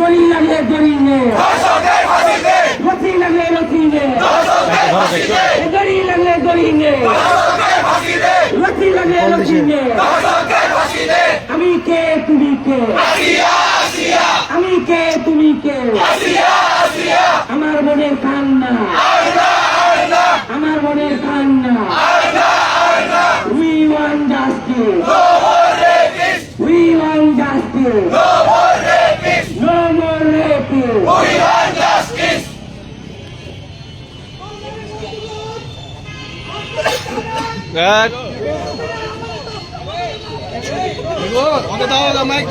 দড়ি লাগলে দড়ি নে রথি লাগলে রথি নে দড়ি লাগলে দড়ি নে রথি লাগলে রথি নে আমি কে তুমি কে? আমি কে তুমি কে? আমার মনের কান্না। আমার মনের কান্না। We want justice. We want justice. Good. Oke daw, daw mic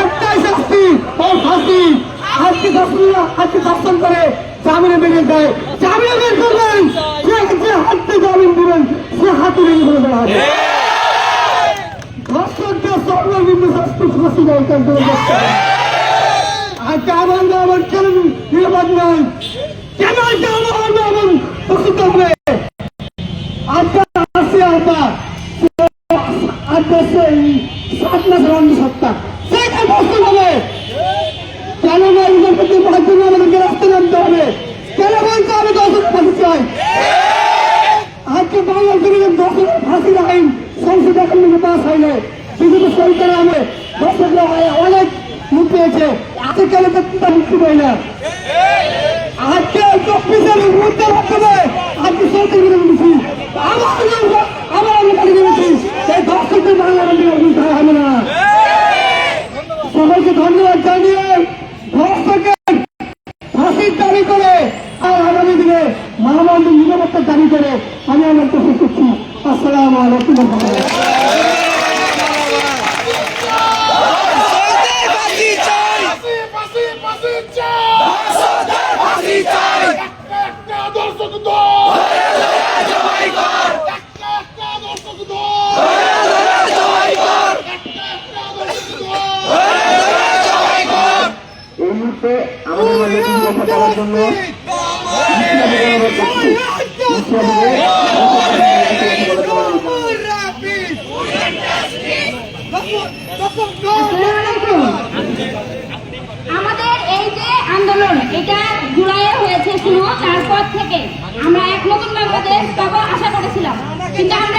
একটাই শাস্তি ও ফাঁসি আজকে দর্শনীয় আজকে দর্শন করে জামিনে বেরিয়ে যায়। জামিনে বের করবেন হাতে জামিন দিবেন, সে হাতে বেরিয়ে করে দেওয়া হবে। ধর্ষকদের সর্বনিম্ন শাস্তি, ফাঁসি দরকার আমার কেন নিরাপদ নয় কেন আজকে আমার আমার প্রস্তুত হবে? দর্শকরা আবার আবার আমরা দর্শকদের বাংলা বলতে হবে না। সবাইকে ধন্যবাদ জানিয়ে ধর্ষকের ফাঁসির দাবি করে আর আগামী দিনে মানবান্ধব নিরাপত্তার দাবি করে আমি আমার প্রশ্ন করছি আসসালাম আলাইকুম এই মুহূর্তে কথা বলার জন্য আমাদের এই যে আন্দোলন, এটা জুলাইয়ে হয়েছে শুনো, তারপর থেকে আমরা এক নতুন বাংলাদেশ পাবো আশা করেছিলাম। কিন্তু আমরা